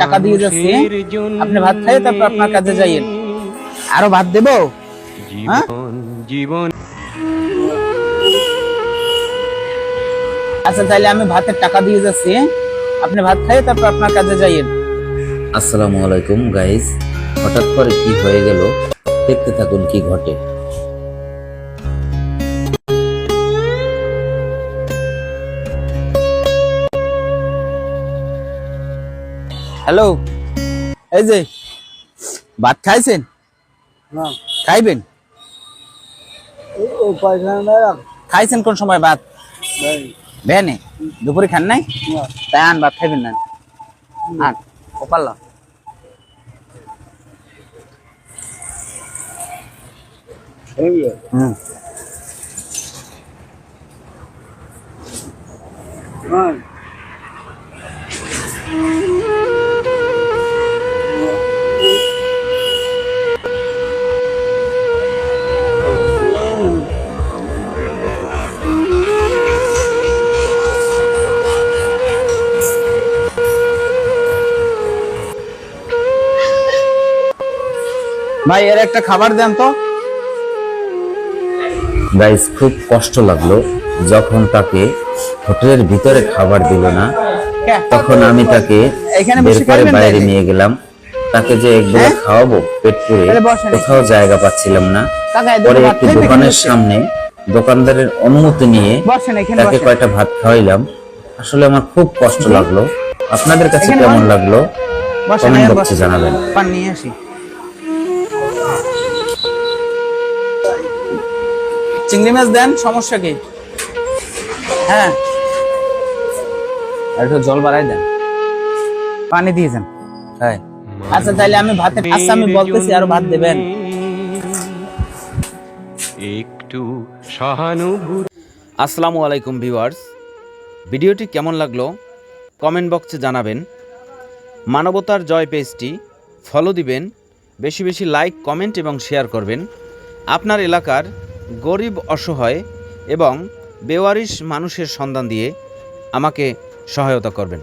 টাকা দিয়ে যাচ্ছি, আপনি ভাত খাইয়ে তারপর আপনার কাজে যাইয়েন। আরও ভাত দেবো? হ্যাঁ? জীবন আচ্ছা তাহলে আমি ভাতের টাকা দিয়ে যাচ্ছি। আপনি ভাত খাইয়ে তারপর আপনার কাজে যাইয়েন। আসসালামু আলাইকুম গাইস হঠাৎ করে কি হয়ে গেল? দেখতে থাকুন কি ঘটে। হ্যালো। এই যে ভাত খাইছেন? খাইবেন? খাইছেন কোন সময় ভাত? ভ্যানে? দুপুরে খান নাই? তাই আন ভাত খাইবেন না। আন ও হুম। ভাই এর একটা খাবার দেন তো। গাইস খুব কষ্ট লাগল। যখন তাকে হোটেলের ভিতরে খাবার দিল না তখন আমি তাকে এখানে বের বসে করে বাইরে নিয়ে গেলাম। তাকে যে একবেলা হ্যাঁ? খাওয়াবো পেট পুরে কোথাও জায়গা পাচ্ছিলাম না। পরে একটি দোকানের সামনে দোকানদারের অনুমতি নিয়ে তাকে কয়টা ভাত খাওয়াইলাম। আসলে আমার খুব কষ্ট লাগল। আপনাদের কাছে কেমন লাগল? কমেন্ট বক্সে জানাবেন। পান নিয়ে আসি। চিংড়ি মাছ দেন সমস্যা কি? হ্যাঁ। একটু জল বাড়াই দেন। পানি দিয়ে যান হ্যাঁ। আচ্ছা তাহলে আমি ভাতে আচ্ছা আমি বলতেছি আরও ভাত দেবেন। একটু সহানুভূতি। আসসালামু আলাইকুম ভিউয়ার্স। ভিডিওটি কেমন লাগল? কমেন্ট বক্সে জানাবেন। মানবতার জয় পেজটি ফলো দিবেন। বেশি বেশি লাইক কমেন্ট এবং শেয়ার করবেন। আপনার এলাকার গরিব অসহায় এবং বেওয়ারিশ মানুষের সন্ধান দিয়ে আমাকে সহায়তা করবেন।